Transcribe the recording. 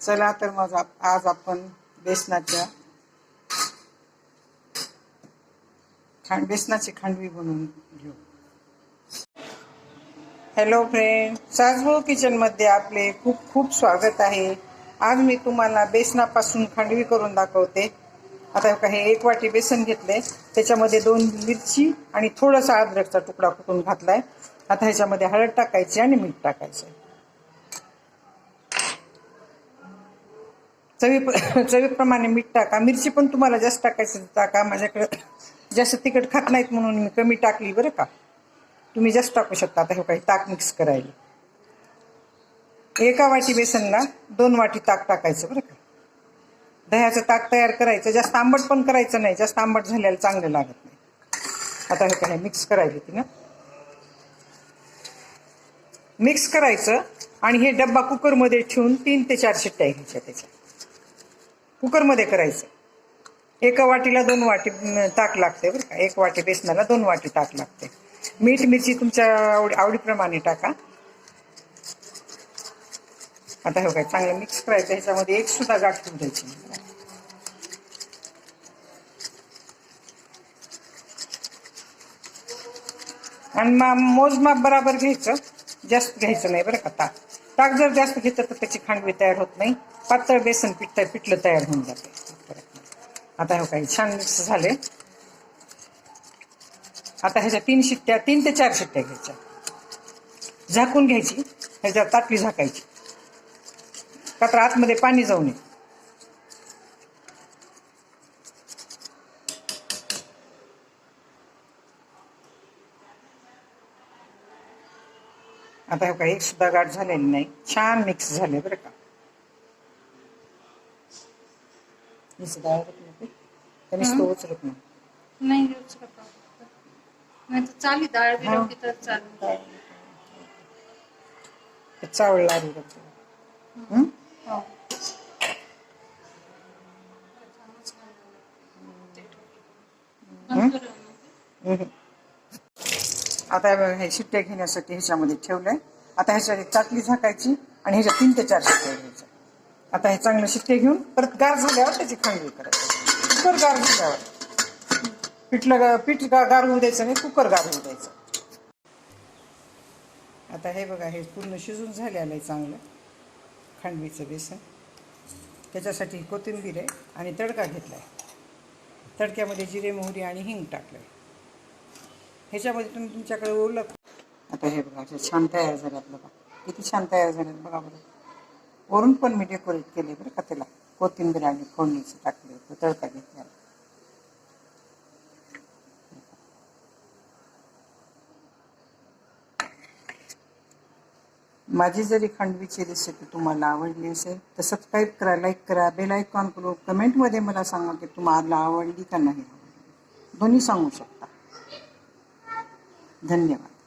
चला तर मग आज आपण बेसनाच्या खांड बेसनाची खांडवी बनवून घेऊ. हॅलो फ्रेंड सासभाऊ किचनमध्ये आपले खूप खूप स्वागत आहे. आज मी तुम्हाला बेसनापासून खांडवी करून दाखवते. आता काही हे एक वाटी बेसन घेतले. त्याच्यामध्ये दोन मिरची आणि थोडासा अद्रकचा तुकडा कुटून घातलाय? आता ह्याच्यामध्ये हळद टाकायची आणि मीठ टाकायचं चवी चवीप्रमाणे मीठ टाका. मिरची पण तुम्हाला जास्त टाकायचं टाका. माझ्याकडे जास्त तिखट खात नाहीत म्हणून मी कमी टाकली बरं का. तुम्ही जास्त टाकू शकता. आता हे काही ताक मिक्स करायला. एका वाटी बेसनला दोन वाटी ताक टाकायचं बरं का. दह्याचं ताक तयार करायचं. जास्त आंबट पण करायचं नाही. जास्त आंबट झाल्याला चांगलं लागत नाही. आता हे काय मिक्स करायला ती ना. मिक्स करायचं आणि हे डब्बा कुकरमध्ये ठेवून तीन ते चार शिट्ट्या घ्यायच्या त्याच्या कुकरमध्ये करायचं. एका वाटीला दोन वाटी ताक लागते बरं का. एक वाटी बेसनाला दोन वाटी ताक लागते. मीठ मिरची तुमच्या आवडी आवडीप्रमाणे टाका. आता हे काय चांगलं मिक्स करायचं. ह्याच्यामध्ये एक सुद्धा गाठ ठेवून द्यायची आणि मा मोजमाप बराबर घ्यायचं. जास्त घ्यायचं नाही बरं का ताक. ताक जर जास्त घेतलं तर त्याची खांडवी तयार होत नाही. पातळ बेसन पिठ पिठलं तयार होऊन जाते. आता हे काही छान मिक्स झाले आता ह्याच्या तीन शिट्ट्या तीन ते चार शिट्ट्या घ्यायच्या. झाकून घ्यायची ह्याच्या ताटली झाकायची. का तर आतमध्ये पाणी जाऊ नये. आता काही एक सुद्धा गाठ झालेली नाही. छान मिक्स झाले बरं का. सुद्धा आवडत नाही. उचलत नाही. चाली डाळ तर चावल लाडू करते हं? हो. बंद करू ना. हं. आता हे शिट्ट्या घेण्यासाठी ह्याच्यामध्ये ठेवलंय. आता ह्याच्यावर एक चाटली झाकायची आणि ह्याच्या तीन ते चार शिट्ट्या घ्यायच्या. आता हे चांगलं शिट्टे घेऊन परत गार झाल्यावर त्याची खांडवी करायची. कुकर गार झाल्यावर. पिठलं पीठ गा- गार होऊ द्यायचं नाही कुकर गार होऊ द्यायचं. आता हे बघा हे पूर्ण शिजून झालेलं आहे चांगलं. खांडवीचं बेसन. त्याच्यासाठी कोथिंबीर आहे आणि तडका घेतला आहे तडक्यामध्ये जिरे मोहरी आणि हिंग टाकलं आहे ह्याच्यामध्ये तुम्ही तुमच्याकडे ओलं आता हे बघा छान तयार झाल्यात बघा. किती छान तयार झाल्यात बघा बरं. वरून पण मी डेकोरेट केले बरं का त्याला. कोथिंबीर आणि फोडणीचं टाकले होतं तळका घेतला माझी जरी खांडवीची रेसिपी तुम्हाला आवडली असेल तर सबस्क्राईब करा लाईक करा बेल आयकॉन करू. कमेंटमध्ये मला सांगा की तुम्हाला आवडली का नाही. दोन्ही सांगू शकता. धन्यवाद.